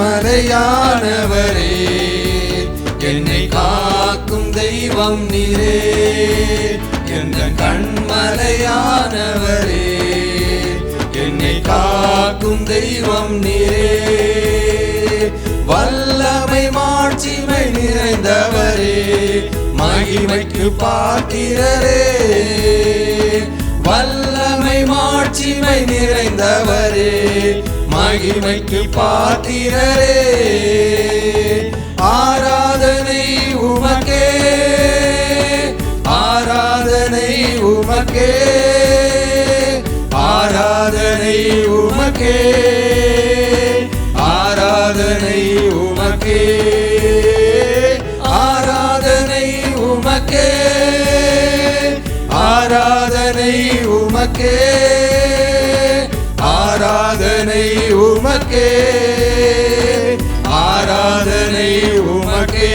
மறையானவரே என்னை காக்கும் தெய்வம் நீரே எந்த கண்மலையானவரே என்னை காக்கும் தெய்வம் நீரே. வல்லமை மாட்சிமை நிறைந்தவரே மகிமைக்கு பார்க்கிறரே வல்லமை மாட்சிமை நிறைந்தவரே மகிமைக்கு பாத்திரரே. ஆராதனை உமக்கே. ஆராதனை உமக்கே. ஆராதனை உமக்கே. ஆராதனை உமக்கே. ஆராதனை உமக்கே. ஆராதனை உமக்கே. ஆராதனை உமக்கே. ஆராதனை உமக்கே.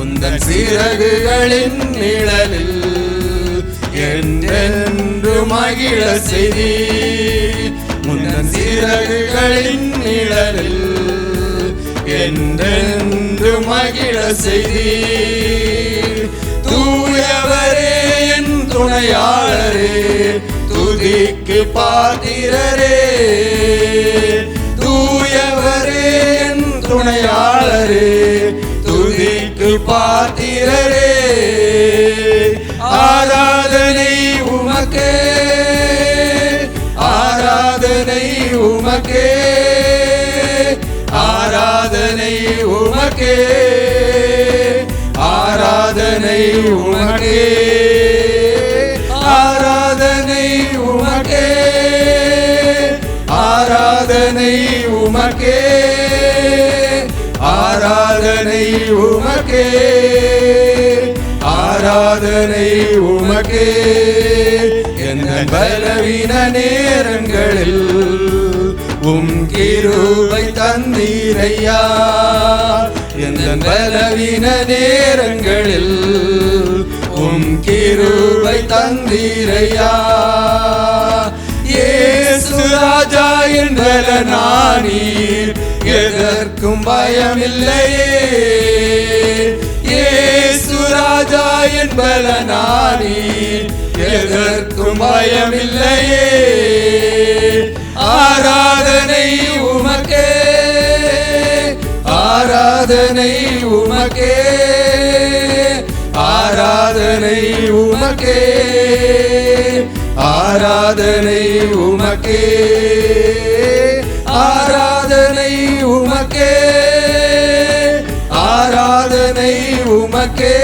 உந்தன் சிறகுகளின் நிழலில் என்றென்று மகிழ செய்தி. முந்தன் சிறகுகளின் நிழலில் என்றென்று மகிழ செய்தி. துணையாளரே துதிக்கு பாத்திரரே. தூயவரே என் துணையாளரே துதிக்கு பாத்திரரே. ஆராதனை உமக்கே ஆராதனை உமக்கே ஆராதனை உமக்கே ஆராதனை உமக்கே. உமக்கே. ஆராதனை உமக்கே. ஆராதனை உமக்கே. எந்த பலவீன நேரங்களில் உம் கிருபை தந்தீரையா. எந்த பலவீன நேரங்களில் உம் கிருபை தந்தீரையா. ராஜா என்றல நானீர். எதற்கும் பயமில்லையே. ஏசு ராஜா என்பல நானீர். எதற்கும் பயமில்லையே. ஆராதனை உமக்கே. ஆராதனை உமக்கே. ஆராதனை உமக்கே. ஆராதனை உமக்கே. ஆராதனை உமக்கே. ஆராதனை உமக்கே.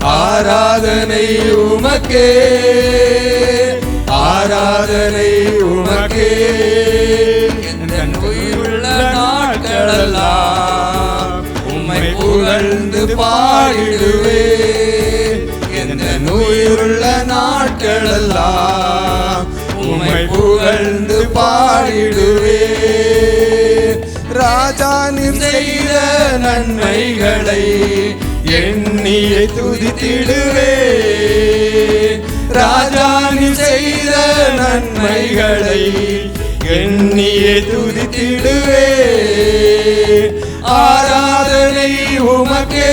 ஆராதனை உமக்கே. ஆராதனை உமக்கே. என் உயிருள்ள நாட்களெல்லாம் உம்மை புகழ்ந்து பாடிடுவே உயிருள்ள நாட்களெல்லாம் உம்மை புகழ்ந்து பாடிடுவே. ராஜா நீர் செய்த நன்மைகளை எண்ணியை துதித்திடுவே. ராஜா நீ செய்த நன்மைகளை எண்ணியை துதித்திடுவே. ஆராதனை உமக்கே